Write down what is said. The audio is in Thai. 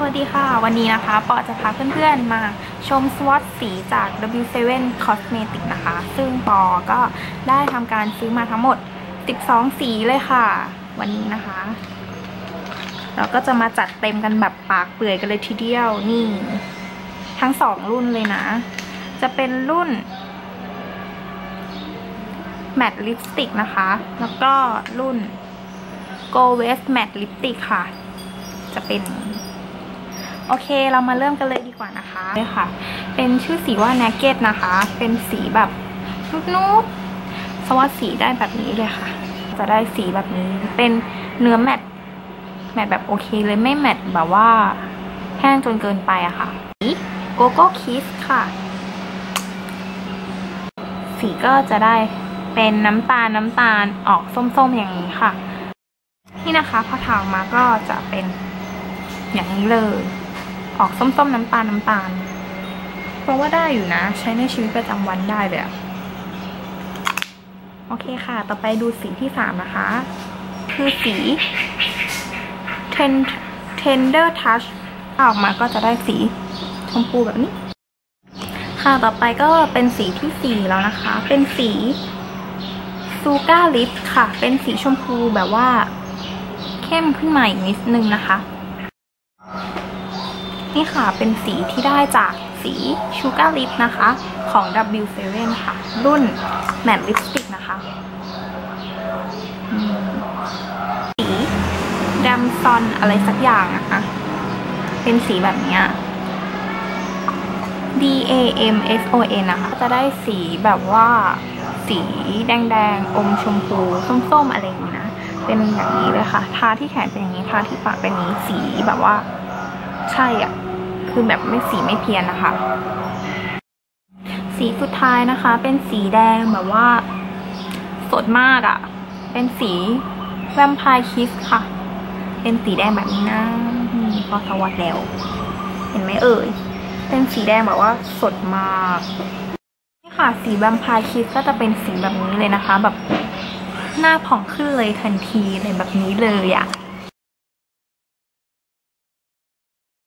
สวัสดีค่ะ วันนี้นะคะปอจะพาเพื่อนๆมาชมสวอตสีจาก W7 Cosmetic นะคะ ซึ่งปอก็ได้ทำการซื้อมาทั้งหมด 12 สีเลยค่ะ วันนี้นะคะ เราก็จะมาจัดเต็มกันแบบปากเปื่อยกันเลยทีเดียวนี่ ทั้งสองรุ่นเลยนะ จะเป็นรุ่น Matte Lipstick นะคะ แล้วก็รุ่น Go West Matte Lipstick ค่ะ จะเป็น โอเคเรามาเริ่มกันเลยดีกว่านะคะเลยค่ะ เป็นชื่อสีว่า Naked นะคะ เป็นสีแบบนุดๆสวัสดสีได้แบบนี้เลยค่ะ จะได้สีแบบนี้ เป็นเนื้อแมตต์แมตต์แบบโอเคเลยไม่แมตต์แบบว่าแห้งจนเกินไปอะค่ะโกโก้คิสค่ะ สีก็จะได้เป็นน้ำตาลน้ำตาลออกส้มๆอย่างนี้ค่ะนี่นะคะพอถางมาก็จะเป็นอย่างนี้เลย ออกส้มๆน้ำตาลน้ำตาล เพราะว่าได้อยู่นะ ใช้ในชีวิตประจำวันได้เลยอะโอเคค่ะ ต่อไปดูสีที่สามนะคะ คือสี tender touch ออกมาก็จะได้สีชมพูแบบนี้ ค่ะ ต่อไปก็เป็นสีที่สี่แล้วนะคะ เป็นสีซูก้าลิปค่ะ เป็นสีชมพูแบบว่า เข้มขึ้นมาอีกนิดนึงนะคะ นี่ค่ะเป็นสีที่ได้จากสีชูการ์ลิปนะคะ ของ W7 ค่ะ รุ่น Matte Lipstick นะคะสีดำซอนอะไรสักอย่างนะคะ เป็นสีแบบนี้ D A M S O N นะคะ จะได้สีแบบว่าสีแดงๆ อมชมพู ส้มๆ อะไรอย่างนี้นะ เป็นอย่างนี้เลยค่ะ ทาที่แขนเป็นอย่างนี้ ทาที่ปากเป็นนี้ สีแบบว่า ใช่อะ คือแบบไม่สีไม่เพี้ยนนะคะ สีสุดท้ายนะคะ เป็นสีแดงแบบว่า สดมากอะ่ะ เป็นสีแวมไพร์คิสค่ะ เป็นสีแดงแบบนี้นะพอสวัสดแล้ว เห็นไหมเอ่ย เป็นสีแดงแบบว่าสดมากนี่ค่ะ สีแวมไพร์คิสก็จะเป็นสีแบบนี้เลยนะคะ แบบหน้าผ่องขึ้นเลยทันทีเลยแบบนี้เลยอะ่ะ